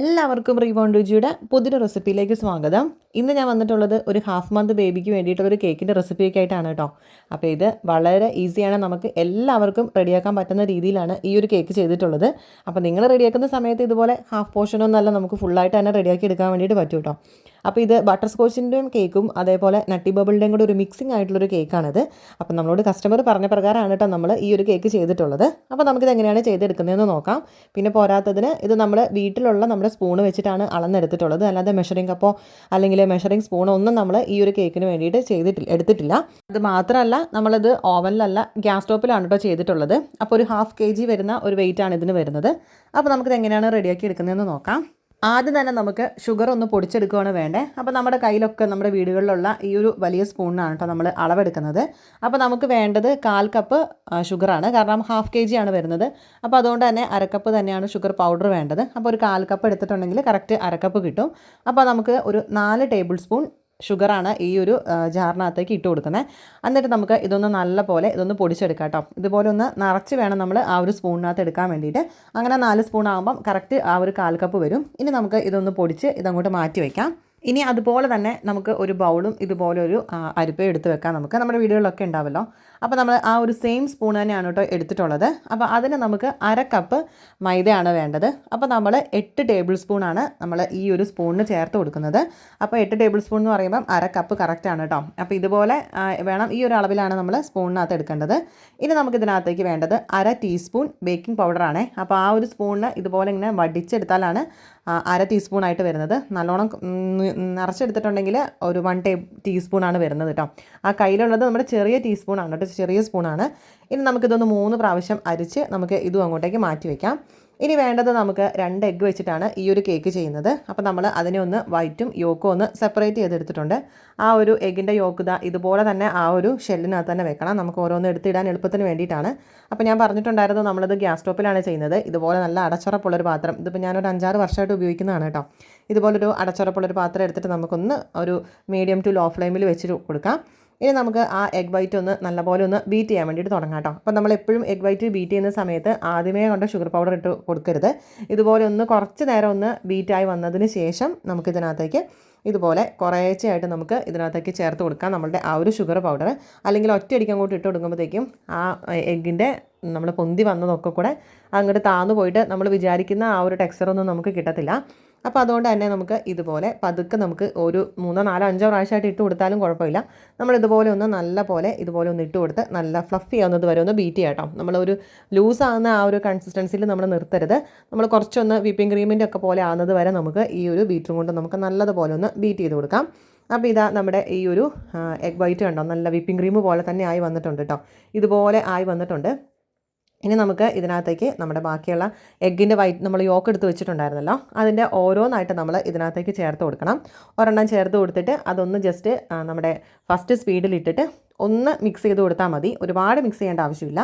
എല്ലാവർക്കും റീവോൺ രുചിയുടെ പുതിയൊരു റെസിപ്പിയിലേക്ക് സ്വാഗതം. ഇന്ന് ഞാൻ വന്നിട്ടുള്ളത് ഒരു ഹാഫ് മന്ത് ബേബിക്ക് വേണ്ടിയിട്ടുള്ള ഒരു കേക്കിന്റെ റെസിപ്പിയൊക്കെ ആയിട്ടാണ് കേട്ടോ. അപ്പോൾ ഇത് വളരെ ഈസിയാണ് നമുക്ക് എല്ലാവർക്കും റെഡിയാക്കാൻ പറ്റുന്ന രീതിയിലാണ് ഈ ഒരു കേക്ക് ചെയ്തിട്ടുള്ളത്. അപ്പോൾ നിങ്ങൾ റെഡിയാക്കുന്ന സമയത്ത് ഇതുപോലെ ഹാഫ് പോർഷനൊന്നല്ല നമുക്ക് ഫുള്ളായിട്ട് തന്നെ റെഡിയാക്കി എടുക്കാൻ വേണ്ടിയിട്ട് പറ്റും കേട്ടോ. അപ്പോൾ ഇത് ബട്ടർ സ്കോച്ചിന്റെയും കേക്കും അതേപോലെ നട്ടി ബബിളിന്റെയും കൂടെ ഒരു മിക്സിംഗ് ആയിട്ടുള്ളൊരു കേക്കാണിത് അപ്പോൾ നമ്മളോട് കസ്റ്റമർ പറഞ്ഞ പ്രകാരമാണ് കേട്ടോ നമ്മൾ ഈ ഒരു കേക്ക് ചെയ്തിട്ടുള്ളത്. അപ്പോൾ നമുക്കിത് എങ്ങനെയാണ് ചെയ്തെടുക്കുന്നതെന്ന് നോക്കാം. പിന്നെ പോരാത്തതിന് ഇത് നമ്മൾ വീട്ടിലുള്ള നമ്മുടെ സ്പൂണ് വെച്ചിട്ടാണ് അളന്നെടുത്തിട്ടുള്ളത്. അല്ലാതെ മെഷറിംഗ് കപ്പോ അല്ലെങ്കിൽ മെഷറിംഗ് സ്പൂണോ ഒന്നും നമ്മൾ ഈ ഒരു കേക്കിന് വേണ്ടിയിട്ട് ചെയ്തിട്ടില്ല എടുത്തിട്ടില്ല. അത് മാത്രമല്ല നമ്മളിത് ഓവനിലല്ല ഗ്യാസ് സ്റ്റോപ്പിലാണ് കേട്ടോ ചെയ്തിട്ടുള്ളത്. അപ്പോൾ ഒരു ഹാഫ് കെ ജി വരുന്ന ഒരു വെയിറ്റ് ആണ് ഇതിന് വരുന്നത്. അപ്പോൾ നമുക്കിത് എങ്ങനെയാണ് റെഡിയാക്കി എടുക്കുന്നതെന്ന് നോക്കാം. ആദ്യം തന്നെ നമുക്ക് ഷുഗർ ഒന്ന് പൊടിച്ചെടുക്കുകയാണ് വേണ്ടേ. അപ്പോൾ നമ്മുടെ കയ്യിലൊക്കെ നമ്മുടെ വീടുകളിലുള്ള ഈ ഒരു വലിയ സ്പൂണിനാണ് കേട്ടോ നമ്മൾ അളവെടുക്കുന്നത്. അപ്പോൾ നമുക്ക് വേണ്ടത് കാൽ കപ്പ് ഷുഗറാണ് കാരണം ഹാഫ് കെ ജി ആണ് വരുന്നത്. അപ്പോൾ അതുകൊണ്ട് തന്നെ അരക്കപ്പ് തന്നെയാണ് ഷുഗർ പൗഡർ വേണ്ടത്. അപ്പോൾ ഒരു കാൽ കപ്പ് എടുത്തിട്ടുണ്ടെങ്കിൽ കറക്റ്റ് അരക്കപ്പ് കിട്ടും. അപ്പോൾ നമുക്ക് ഒരു നാല് ടേബിൾ സ്പൂൺ ഷുഗറാണ് ഈ ഒരു ജാറിനകത്തേക്ക് ഇട്ട് കൊടുക്കുന്നത് എന്നിട്ട് നമുക്ക് ഇതൊന്ന് നല്ല പോലെ ഇതൊന്ന് പൊടിച്ചെടുക്കാം കേട്ടോ. ഇതുപോലെ ഒന്ന് നിറച്ച് വേണം നമ്മൾ ആ ഒരു സ്പൂണിനകത്ത് എടുക്കാൻ വേണ്ടിയിട്ട്. അങ്ങനെ നാല് സ്പൂൺ ആകുമ്പം കറക്റ്റ് ആ ഒരു കാൽ കപ്പ് വരും. ഇനി നമുക്ക് ഇതൊന്ന് പൊടിച്ച് ഇതങ്ങോട്ട് മാറ്റി വയ്ക്കാം ഇനി അതുപോലെ തന്നെ നമുക്ക് ഒരു ബൗളും ഇതുപോലെ ഒരു അരിപ്പയും എടുത്ത് വെക്കാം നമുക്ക്. നമ്മുടെ വീടുകളിലൊക്കെ ഉണ്ടാവല്ലോ. അപ്പോൾ നമ്മൾ ആ ഒരു സെയിം സ്പൂൺ തന്നെയാണ് കേട്ടോ എടുത്തിട്ടുള്ളത്. അപ്പോൾ അതിന് നമുക്ക് അര കപ്പ് മൈദയാണ് വേണ്ടത്. അപ്പോൾ നമ്മൾ എട്ട് ടേബിൾ സ്പൂണാണ് നമ്മൾ ഈ ഒരു സ്പൂണിന് ചേർത്ത് കൊടുക്കുന്നത്. അപ്പോൾ എട്ട് ടേബിൾ സ്പൂൺ എന്ന് പറയുമ്പം അര കപ്പ് കറക്റ്റാണ് കേട്ടോ. അപ്പോൾ ഇതുപോലെ വേണം ഈ ഒരു അളവിലാണ് നമ്മൾ സ്പൂണിനകത്ത് എടുക്കേണ്ടത്. ഇനി നമുക്ക് ഇതിനകത്തേക്ക് വേണ്ടത് അര ടീസ്പൂൺ ബേക്കിംഗ് പൗഡറാണേ അപ്പോൾ ആ ഒരു സ്പൂണിന് ഇതുപോലെ ഇങ്ങനെ വടിച്ചെടുത്താലാണ് അര ടീസ്പൂൺ ആയിട്ട് വരുന്നത്. നല്ലോണം നിറച്ചെടുത്തിട്ടുണ്ടെങ്കിൽ ഒരു വൺ ടേ ടീസ്പൂണാണ് വരുന്നത് കേട്ടോ ആ കയ്യിലുള്ളത് നമ്മുടെ ചെറിയ ടീസ്പൂണാണ് കേട്ടോ ചെറിയ സ്പൂണാണ് ഇനി നമുക്കിതൊന്ന് മൂന്ന് പ്രാവശ്യം അരിച്ച് നമുക്ക് ഇതും അങ്ങോട്ടേക്ക് മാറ്റി വയ്ക്കാം ഇനി വേണ്ടത് നമുക്ക് രണ്ട് എഗ്ഗ് വെച്ചിട്ടാണ് ഈ ഒരു കേക്ക് ചെയ്യുന്നത്. അപ്പോൾ നമ്മൾ അതിനെ ഒന്ന് വൈറ്റും യോക്കും ഒന്ന് സെപ്പറേറ്റ് ചെയ്തെടുത്തിട്ടുണ്ട്. ആ ഒരു എഗ്ഗിന്റെ യോക്ക് ഇതാ ഇതുപോലെ തന്നെ ആ ഒരു ഷെല്ലിനകത്ത് തന്നെ വെക്കണം. നമുക്ക് ഓരോന്ന് എടുത്തിടാൻ എളുപ്പത്തിന് വേണ്ടിയിട്ടാണ്. അപ്പോൾ ഞാൻ പറഞ്ഞിട്ടുണ്ടായിരുന്നു നമ്മളത് ഗ്യാസ് സ്റ്റോപ്പിലാണ് ചെയ്യുന്നത്. ഇതുപോലെ നല്ല അടച്ചുറപ്പുള്ളൊരു പാത്രം. ഇതിപ്പോൾ ഞാനൊരു അഞ്ചാറ് വർഷമായിട്ട് ഉപയോഗിക്കുന്നതാണ് കേട്ടോ ഇതുപോലൊരു അടച്ചുറപ്പുള്ളൊരു പാത്രം എടുത്തിട്ട് നമുക്കൊന്ന് ഒരു മീഡിയം ടു ലോ ഫ്ലെയിമിൽ വെച്ച് കൊടുക്കാം. ഇനി നമുക്ക് ആ എഗ് വൈറ്റ് ഒന്ന് നല്ലപോലെ ഒന്ന് ബീറ്റ് ചെയ്യാൻ വേണ്ടിയിട്ട് തുടങ്ങാം കേട്ടോ. അപ്പോൾ നമ്മൾ എപ്പോഴും എഗ് വൈറ്റ് ബീറ്റ് ചെയ്യുന്ന സമയത്ത് ആദ്യമേ കൊണ്ട് ഷുഗർ പൗഡർ ഇട്ട് കൊടുക്കരുത്. ഇതുപോലെ ഒന്ന് കുറച്ച് നേരം ഒന്ന് ബീറ്റായി വന്നതിന് ശേഷം നമുക്കിതിനകത്തേക്ക് ഇതുപോലെ കുറേശ്ശെയായിട്ട് നമുക്ക് ഇതിനകത്തേക്ക് ചേർത്ത് കൊടുക്കാം. നമ്മളുടെ ആ ഒരു ഷുഗർ പൗഡർ അല്ലെങ്കിൽ ഒറ്റയടിക്ക് അങ്ങോട്ട് ഇട്ട് കൊടുക്കുമ്പോഴത്തേക്കും ആ എഗ്ഗിന്റെ നമ്മൾ പൊന്തി വന്നതൊക്കെ കൂടെ അങ്ങോട്ട് താന്നു പോയിട്ട് നമ്മൾ വിചാരിക്കുന്ന ആ ഒരു ടെക്സ്ചറൊന്നും നമുക്ക് കിട്ടത്തില്ല. അപ്പോൾ അതുകൊണ്ട് തന്നെ നമുക്ക് ഇതുപോലെ പതുക്കെ നമുക്ക് ഒരു മൂന്നോ നാലോ അഞ്ചോ പ്രാവശ്യമായിട്ട് ഇട്ട് കൊടുത്താലും കുഴപ്പമില്ല. നമ്മൾ ഇതുപോലെ ഒന്ന് നല്ല പോലെ ഇതുപോലെ ഒന്ന് ഇട്ട് കൊടുത്ത് നല്ല ഫ്ലഫി ആവുന്നത് വരെ ഒന്ന് ബീറ്റ് ചെയ്യാം കേട്ടോ നമ്മളൊരു ലൂസ് ആകുന്ന ആ ഒരു കൺസിസ്റ്റൻസിയിൽ നമ്മൾ നിർത്തരുത്. നമ്മൾ കുറച്ചൊന്ന് വിപ്പിംഗ് ക്രീമിന്റെ ഒക്കെ പോലെ ആകുന്നത് വരെ നമുക്ക് ഈ ഒരു ബീറ്ററും കൊണ്ട് നമുക്ക് നല്ലതുപോലെ ഒന്ന് ബീറ്റ് ചെയ്ത് കൊടുക്കാം. അപ്പോൾ ഇതാ നമ്മുടെ ഈ ഒരു എഗ് വൈറ്റ് കണ്ടോ? നല്ല വിപ്പിംഗ് ക്രീം പോലെ തന്നെ ആയി വന്നിട്ടുണ്ട് കേട്ടോ ഇതുപോലെ ആയി വന്നിട്ടുണ്ട്. ഇനി നമുക്ക് ഇതിനകത്തേക്ക് നമ്മുടെ ബാക്കിയുള്ള എഗ്ഗിന്റെ വൈറ്റ് നമ്മൾ യോക്ക് എടുത്ത് വെച്ചിട്ടുണ്ടായിരുന്നല്ലോ. അതിന്റെ ഓരോന്നായിട്ട് നമ്മൾ ഇതിനകത്തേക്ക് ചേർത്ത് കൊടുക്കണം. ഒരെണ്ണം ചേർത്ത് കൊടുത്തിട്ട് അതൊന്ന് ജസ്റ്റ് നമ്മുടെ ഫസ്റ്റ് സ്പീഡിലിട്ടിട്ട് ഒന്ന് മിക്സ് ചെയ്ത് കൊടുത്താൽ മതി. ഒരുപാട് മിക്സ് ചെയ്യേണ്ട ആവശ്യമില്ല.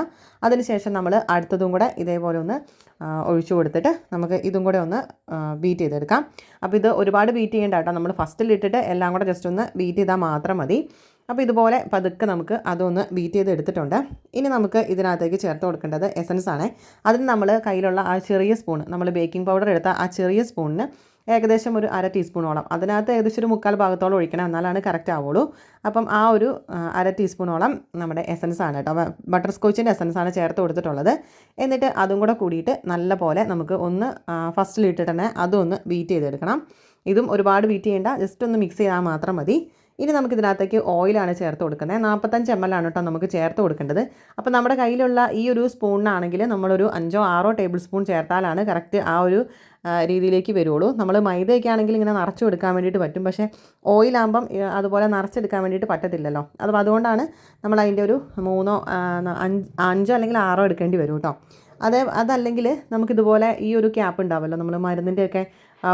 അതിനുശേഷം നമ്മൾ അടുത്തതും കൂടെ ഇതേപോലെ ഒന്ന് ഒഴിച്ചു കൊടുത്തിട്ട് നമുക്ക് ഇതും കൂടെ ഒന്ന് ബീറ്റ് ചെയ്തെടുക്കാം. അപ്പോൾ ഇത് ഒരുപാട് ബീറ്റ് ചെയ്യേണ്ട കേട്ടോ. നമ്മൾ ഫസ്റ്റിലിട്ടിട്ട് എല്ലാം കൂടെ ജസ്റ്റ് ഒന്ന് ബീറ്റ് ചെയ്താൽ മാത്രം മതി. അപ്പോൾ ഇതുപോലെ പതുക്കെ നമുക്ക് അതൊന്ന് ബീറ്റ് ചെയ്ത് എടുത്തിട്ടുണ്ട്. ഇനി നമുക്ക് ഇതിനകത്തേക്ക് ചേർത്ത് കൊടുക്കേണ്ടത് എസൻസ് ആണ്. അതിന് നമ്മൾ കയ്യിലുള്ള ആ ചെറിയ സ്പൂൺ നമ്മൾ ബേക്കിംഗ് പൗഡർ എടുത്ത ആ ചെറിയ സ്പൂണിന് ഏകദേശം ഒരു അര ടീസ്പൂണോളം അതിനകത്ത് ഏകദേശം ഒരു മുക്കാൽ ഭാഗത്തോളം ഒഴിക്കണം എന്നാലാണ് കറക്റ്റ് ആവുള്ളൂ. അപ്പം ആ ഒരു അര ടീസ്പൂണോളം നമ്മുടെ എസൻസ് ആണ് കേട്ടോ. ബട്ടർ സ്കോച്ചിന്റെ എസൻസ് ആണ് ചേർത്ത് കൊടുത്തിട്ടുള്ളത്. എന്നിട്ട് അതും കൂടെ കൂടിയിട്ട് നല്ല പോലെ നമുക്ക് ഒന്ന് ഫസ്റ്റിലിട്ടിട്ട് തന്നെ അതും ഒന്ന് ബീറ്റ് ചെയ്തെടുക്കണം. ഇതും ഒരുപാട് ബീറ്റ് ചെയ്യേണ്ട ജസ്റ്റ് ഒന്ന് മിക്സ് ചെയ്താൽ മാത്രം മതി. ഇനി നമുക്ക് ഇതിനകത്തേക്ക് ഓയിലാണ് ചേർത്ത് കൊടുക്കുന്നത്. നാൽപ്പത്തഞ്ച് എം എൽ ആണ് കേട്ടോ നമുക്ക് ചേർത്ത് കൊടുക്കേണ്ടത്. അപ്പോൾ നമ്മുടെ കയ്യിലുള്ള ഈ ഒരു സ്പൂണിനാണെങ്കിൽ നമ്മളൊരു അഞ്ചോ ആറോ ടേബിൾ സ്പൂൺ ചേർത്താലാണ് കറക്റ്റ് ആ ഒരു രീതിയിലേക്ക് വരുള്ളൂ. നമ്മൾ മൈദയൊക്കെ ആണെങ്കിൽ ഇങ്ങനെ നിറച്ചു കൊടുക്കാൻ വേണ്ടിയിട്ട് പറ്റും. പക്ഷേ ഓയിലാകുമ്പം അതുപോലെ നിറച്ചെടുക്കാൻ വേണ്ടിയിട്ട് പറ്റത്തില്ലല്ലോ. അപ്പോൾ അതുകൊണ്ടാണ് നമ്മൾ അതിന്റെ ഒരു മൂന്നോ അഞ്ചോ അല്ലെങ്കിൽ ആറോ എടുക്കേണ്ടി വരും കേട്ടോ. അതേ അതല്ലെങ്കിൽ നമുക്കിതുപോലെ ഈ ഒരു ക്യാപ്പ് ഉണ്ടാവുമല്ലോ നമ്മൾ മരുന്നിന്റെയൊക്കെ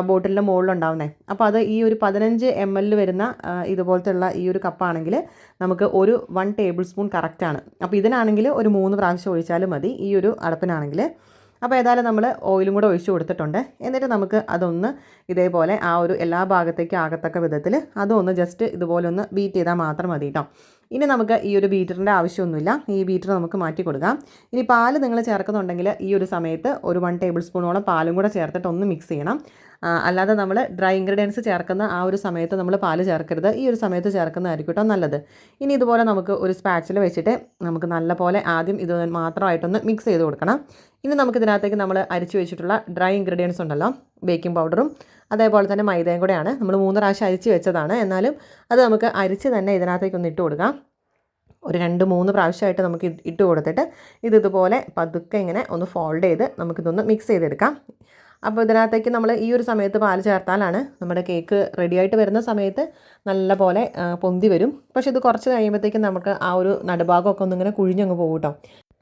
ബോട്ടിലിന്റെ മുകളിലുണ്ടാവുന്നത് അപ്പോൾ അത് ഈ ഒരു പതിനഞ്ച് എം എൽ വരുന്ന ഇതുപോലത്തെ ഈ ഒരു കപ്പാണെങ്കിൽ നമുക്ക് ഒരു വൺ ടേബിൾ സ്പൂൺ കറക്റ്റാണ് അപ്പോൾ ഇതിനാണെങ്കിൽ ഒരു മൂന്ന് പ്രാവശ്യം ഒഴിച്ചാലും മതി ഈ ഒരു അടപ്പിനാണെങ്കിൽ. അപ്പോൾ ഏതായാലും നമ്മൾ ഓയിലും കൂടെ ഒഴിച്ചു കൊടുത്തിട്ടുണ്ട്. എന്നിട്ട് നമുക്ക് അതൊന്ന് ഇതേപോലെ ആ ഒരു എല്ലാ ഭാഗത്തേക്കും ആകത്തക്ക വിധത്തിൽ അതൊന്ന് ജസ്റ്റ് ഇതുപോലെ ഒന്ന് ബീറ്റ് ചെയ്താൽ മാത്രം മതി കേട്ടോ. ഇനി നമുക്ക് ഈ ഒരു ബീറ്ററിന്റെ ആവശ്യമൊന്നുമില്ല. ഈ ബീറ്റർ നമുക്ക് മാറ്റി കൊടുക്കാം. ഇനി പാൽ നിങ്ങൾ ചേർക്കുന്നുണ്ടെങ്കിൽ ഈ ഒരു സമയത്ത് ഒരു വൺ ടേബിൾ സ്പൂണോളം പാലും കൂടെ ചേർത്തിട്ട് ഒന്ന് മിക്സ് ചെയ്യണം. അല്ലാതെ നമ്മൾ ഡ്രൈ ഇൻഗ്രീഡിയൻസ് ചേർക്കുന്ന ആ ഒരു സമയത്ത് നമ്മൾ പാൽ ചേർക്കരുത്. ഈ ഒരു സമയത്ത് ചേർക്കുന്നതായിരിക്കും കേട്ടോ നല്ലത്. ഇനി ഇതുപോലെ നമുക്ക് ഒരു സ്പാച്ചിൽ വെച്ചിട്ട് നമുക്ക് നല്ല പോലെ ആദ്യം ഇത് മാത്രമായിട്ടൊന്ന് മിക്സ് ചെയ്ത് കൊടുക്കണം. ഇനി നമുക്കിതിനകത്തേക്ക് നമ്മൾ അരിച്ചു വെച്ചിട്ടുള്ള ഡ്രൈ ഇൻഗ്രീഡിയൻസ് ഉണ്ടല്ലോ. ബേക്കിംഗ് പൗഡറും അതേപോലെ തന്നെ മൈദയും കൂടെയാണ് നമ്മൾ മൂന്ന് പ്രാവശ്യം അരിച്ച് വെച്ചതാണ്. എന്നാലും അത് നമുക്ക് അരിച്ച് തന്നെ ഇതിനകത്തേക്കൊന്ന് ഇട്ട് കൊടുക്കാം. ഒരു രണ്ട് മൂന്ന് പ്രാവശ്യമായിട്ട് നമുക്ക് ഇട്ട് കൊടുത്തിട്ട് ഇത് ഇതുപോലെ പതുക്കെ ഇങ്ങനെ ഒന്ന് ഫോൾഡ് ചെയ്ത് നമുക്കിതൊന്ന് മിക്സ് ചെയ്തെടുക്കാം. അപ്പോൾ ഇതിനകത്തേക്ക് നമ്മൾ ഈ ഒരു സമയത്ത് പാൽ ചേർത്താലാണ് നമ്മുടെ കേക്ക് റെഡിയായിട്ട് വരുന്ന സമയത്ത് നല്ല പോലെ പൊന്തി വരും. പക്ഷെ ഇത് കുറച്ച് കഴിയുമ്പോഴത്തേക്കും നമുക്ക് ആ ഒരു നടുഭാഗമൊക്കെ ഒന്നിങ്ങനെ കുഴിഞ്ഞങ്ങ് പോകും കേട്ടോ.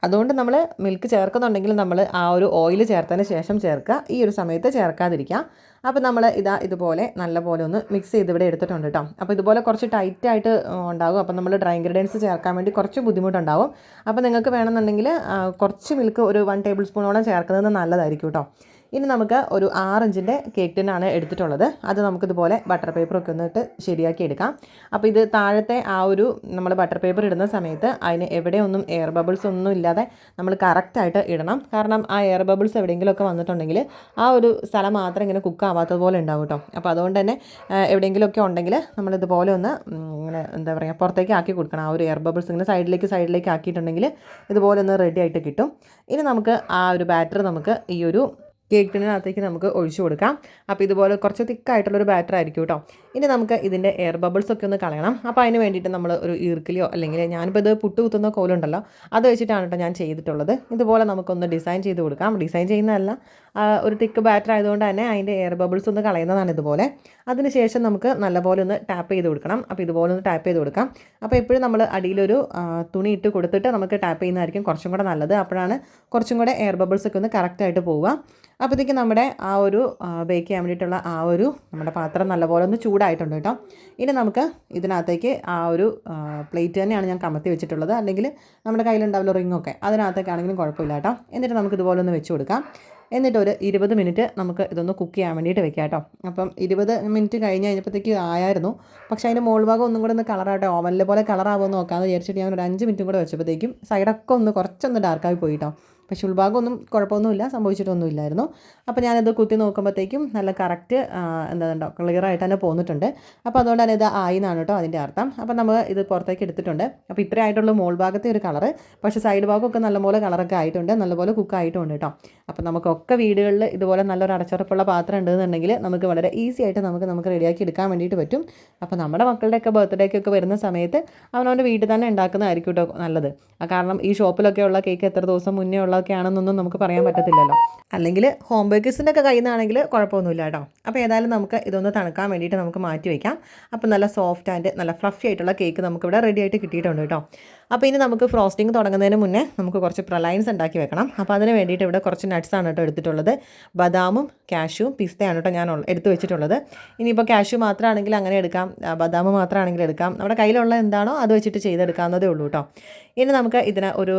അതുകൊണ്ട് നമ്മൾ മിൽക്ക് ചേർക്കുന്നുണ്ടെങ്കിൽ നമ്മൾ ആ ഒരു ഓയിൽ ചേർത്തതിന് ശേഷം ചേർക്കുക. ഈ ഒരു സമയത്ത് ചേർക്കാതിരിക്കുക. അപ്പോൾ നമ്മൾ ഇതാ ഇതുപോലെ നല്ലപോലെ ഒന്ന് മിക്സ് ചെയ്ത് ഇവിടെ എടുത്തിട്ടുണ്ട് കേട്ടോ അപ്പോൾ ഇതുപോലെ കുറച്ച് ടൈറ്റായിട്ട് ഉണ്ടാകും. അപ്പോൾ നമ്മൾ ഡ്രൈ ഇൻഗ്രീഡിയൻസ് ചേർക്കാൻ വേണ്ടി കുറച്ച് ബുദ്ധിമുട്ടുണ്ടാവും. അപ്പോൾ നിങ്ങൾക്ക് വേണമെന്നുണ്ടെങ്കിൽ കുറച്ച് മിൽക്ക് ഒരു വൺ ടേബിൾ സ്പൂണോളം ചേർക്കുന്നത് നല്ലതായിരിക്കും കേട്ടോ ഇനി നമുക്ക് ഒരു ആറിഞ്ചിന്റെ കേക്ക് ടിന്നാണ് എടുത്തിട്ടുള്ളത്. അത് നമുക്കിതുപോലെ ബട്ടർ പേപ്പറൊക്കെ ഒന്നിട്ട് ശരിയാക്കി എടുക്കാം. അപ്പോൾ ഇത് താഴത്തെ ആ ഒരു നമ്മൾ ബട്ടർ പേപ്പർ ഇടുന്ന സമയത്ത് അതിന് എവിടെയൊന്നും എയർ ബബിൾസ് ഒന്നും ഇല്ലാതെ നമ്മൾ കറക്റ്റായിട്ട് ഇടണം. കാരണം ആ എയർ ബബിൾസ് എവിടെയെങ്കിലുമൊക്കെ വന്നിട്ടുണ്ടെങ്കിൽ ആ ഒരു സ്ഥലം മാത്രം ഇങ്ങനെ കുക്ക് ആവാത്തതുപോലെ ഉണ്ടാവും കേട്ടോ അപ്പോൾ അതുകൊണ്ട് തന്നെ എവിടെയെങ്കിലുമൊക്കെ ഉണ്ടെങ്കിൽ നമ്മളിതുപോലെ ഒന്ന് ഇങ്ങനെ എന്താ പറയുക പുറത്തേക്ക് ആക്കി കൊടുക്കണം. ആ ഒരു എയർ ബബിൾസ് ഇങ്ങനെ സൈഡിലേക്ക് സൈഡിലേക്ക് ആക്കിയിട്ടുണ്ടെങ്കിൽ ഇതുപോലെ ഒന്ന് റെഡി ആയിട്ട് കിട്ടും. ഇനി നമുക്ക് ആ ഒരു ബാറ്റർ നമുക്ക് ഈ ഒരു കേക്ക് ടിന്നിനകത്തേക്ക് നമുക്ക് ഒഴിച്ചു കൊടുക്കാം. അപ്പോൾ ഇതുപോലെ കുറച്ച് തിക്കായിട്ടുള്ളൊരു ബാറ്റർ ആയിരിക്കും കേട്ടോ ഇനി നമുക്ക് ഇതിന്റെ എയർ ബബിൾസ് ഒക്കെ ഒന്ന് കളയണം. അപ്പോൾ അതിന് വേണ്ടിയിട്ട് നമ്മൾ ഒരു ഈർക്കിലിയോ അല്ലെങ്കിൽ ഞാനിപ്പോൾ ഇത് പുട്ട് കുത്തുന്ന കോലുണ്ടല്ലോ അത് വെച്ചിട്ടാണ് കേട്ടോ ഞാൻ ചെയ്തിട്ടുള്ളത്. ഇതുപോലെ നമുക്കൊന്ന് ഡിസൈൻ ചെയ്ത് കൊടുക്കാം. ഡിസൈൻ ചെയ്യുന്നതല്ല ഒരു തിക്ക് ബാറ്റർ ആയതുകൊണ്ട് തന്നെ അതിന്റെ എയർ ബബിൾസ് ഒന്ന് കളയുന്നതാണ് ഇതുപോലെ. അതിനുശേഷം നമുക്ക് നല്ലപോലെ ഒന്ന് ടാപ്പ് ചെയ്ത് കൊടുക്കണം. അപ്പോൾ ഇതുപോലെ ഒന്ന് ടാപ്പ് ചെയ്ത് കൊടുക്കാം. അപ്പോൾ എപ്പോഴും നമ്മൾ അടിയിലൊരു തുണി ഇട്ട് കൊടുത്തിട്ട് നമുക്ക് ടാപ്പ് ചെയ്യുന്നതായിരിക്കും കുറച്ചും കൂടെ നല്ലത്. അപ്പോഴാണ് കുറച്ചും കൂടെ എയർ ബബിൾസ് ഒക്കെ ഒന്ന് കറക്റ്റായിട്ട് പോവുക. അപ്പോഴത്തേക്ക് നമ്മുടെ ആ ഒരു ബേക്ക് ചെയ്യാൻ വേണ്ടിയിട്ടുള്ള ആ ഒരു നമ്മുടെ പാത്രം നല്ലപോലെ ഒന്ന് ചൂടായിട്ടുണ്ട് കേട്ടോ. ഇനി നമുക്ക് ഇതിനകത്തേക്ക് ആ ഒരു പ്ലേറ്റ് തന്നെയാണ് ഞാൻ കമത്തി വെച്ചിട്ടുള്ളത്. അല്ലെങ്കിൽ നമ്മുടെ കയ്യിലുണ്ടാവില്ല റിങ്ങൊക്കെ അതിനകത്തേക്കാണെങ്കിലും കുഴപ്പമില്ല കേട്ടോ. എന്നിട്ട് നമുക്ക് ഇതുപോലെ ഒന്ന് വെച്ച് കൊടുക്കാം. എന്നിട്ട് ഒരു ഇരുപത് മിനിറ്റ് നമുക്ക് ഇതൊന്ന് കുക്ക് ചെയ്യാൻ വേണ്ടിയിട്ട് വെക്കാം കേട്ടോ. അപ്പം ഇരുപത് മിനിറ്റ് കഴിഞ്ഞ് കഴിഞ്ഞപ്പോഴത്തേക്ക് ആയായിരുന്നു. പക്ഷേ അതിന്റെ മോൾ ഭാഗം ഒന്നും കൂടെ ഒന്ന് കളറാട്ടെ ഓവനിലെ പോലെ കളറാവുമെന്ന് നോക്കാമെന്ന് വിചാരിച്ചിട്ട് ഞാൻ ഒരു അഞ്ച് മിനിറ്റും കൂടെ വെച്ചപ്പോഴത്തേക്കും സൈഡൊക്കെ ഒന്ന് കുറച്ചൊന്ന് ഡാർക്കായി പോയി കേട്ടോ. പക്ഷേ ഉൾഭാഗമൊന്നും കുഴപ്പമൊന്നുമില്ല സംഭവിച്ചിട്ടൊന്നുമില്ലായിരുന്നു. അപ്പോൾ ഞാനത് കുത്തി നോക്കുമ്പോഴത്തേക്കും നല്ല കറക്റ്റ് എന്താ ക്ലിയർ ആയിട്ട് തന്നെ പോന്നിട്ടുണ്ട്. അപ്പോൾ അതുകൊണ്ട് തന്നെ ഇത് ആയി എന്നാണ് കേട്ടോ അതിന്റെ അർത്ഥം. അപ്പോൾ നമ്മൾ ഇത് പുറത്തേക്ക് എടുത്തിട്ടുണ്ട്. അപ്പോൾ ഇത്ര ആയിട്ടുള്ള മോൾ ഭാഗത്തെ ഒരു കളറ്. പക്ഷേ സൈഡ് ഭാഗമൊക്കെ നല്ലപോലെ കളറൊക്കെ ആയിട്ടുണ്ട് നല്ലപോലെ കുക്ക് ആയിട്ടുണ്ട് കേട്ടോ. അപ്പോൾ നമുക്കൊക്കെ വീടുകളിൽ ഇതുപോലെ നല്ലൊരു അടച്ചുറപ്പുള്ള പാത്രം ഉണ്ടെന്നുണ്ടെങ്കിൽ നമുക്ക് വളരെ ഈസി ആയിട്ട് നമുക്ക് നമുക്ക് റെഡിയാക്കി എടുക്കാൻ വേണ്ടിയിട്ട് പറ്റും. അപ്പോൾ നമ്മുടെ മക്കളുടെയൊക്കെ ബർത്ത്ഡേക്കൊക്കെ വരുന്ന സമയത്ത് അവനവന്റെ വീട്ടിൽ തന്നെ ഉണ്ടാക്കുന്നതായിരിക്കും കേട്ടോ നല്ലത്. കാരണം ഈ ഷോപ്പിലൊക്കെ ഉള്ള കേക്ക് എത്ര ദിവസം മുന്നേ ഉള്ളതൊക്കെ ആണെന്നൊന്നും നമുക്ക് പറയാൻ പറ്റത്തില്ലല്ലോ. അല്ലെങ്കിൽ ഹോം ബേക്കേഴ്സിന്റെ ഒക്കെ കയ്യിൽ നിന്നാണെങ്കിൽ കുഴപ്പമൊന്നുമില്ല കേട്ടോ. അപ്പോൾ ഏതായാലും നമുക്ക് ഇതൊന്ന് തണുക്കാൻ വേണ്ടിയിട്ട് നമുക്ക് മാറ്റി വയ്ക്കാം അപ്പോൾ നല്ല സോഫ്റ്റ് ആൻഡ് നല്ല ഫ്ലഫി ആയിട്ടുള്ള കേക്ക് നമുക്കിവിടെ റെഡി ആയിട്ട് കിട്ടിയിട്ടുണ്ട് കേട്ടോ. അപ്പോൾ ഇനി നമുക്ക് ഫ്രോസ്റ്റിംഗ് തുടങ്ങുന്നതിന് മുന്നേ നമുക്ക് കുറച്ച് പ്രലൈൻസ് ഉണ്ടാക്കി വെക്കണം. അപ്പോൾ അതിന് വേണ്ടിയിട്ട് ഇവിടെ കുറച്ച് നട്ട്സ് ആണ് കേട്ടോ എടുത്തിട്ടുള്ളത്. ബദാമും കാഷ്യൂവും പിസ്തയാണ് കേട്ടോ ഞാൻ എടുത്തു വെച്ചിട്ടുള്ളത്. ഇനിയിപ്പോൾ കാഷ്യൂ മാത്രമാണെങ്കിൽ അങ്ങനെ എടുക്കാം. ബദാം മാത്രമാണെങ്കിൽ എടുക്കാം. നമ്മുടെ കയ്യിലുള്ള എന്താണോ അത് വെച്ചിട്ട് ചെയ്തെടുക്കാവുന്നതേ ഉള്ളൂ കേട്ടോ. ഇനി നമുക്ക് ഇതിന് ഒരു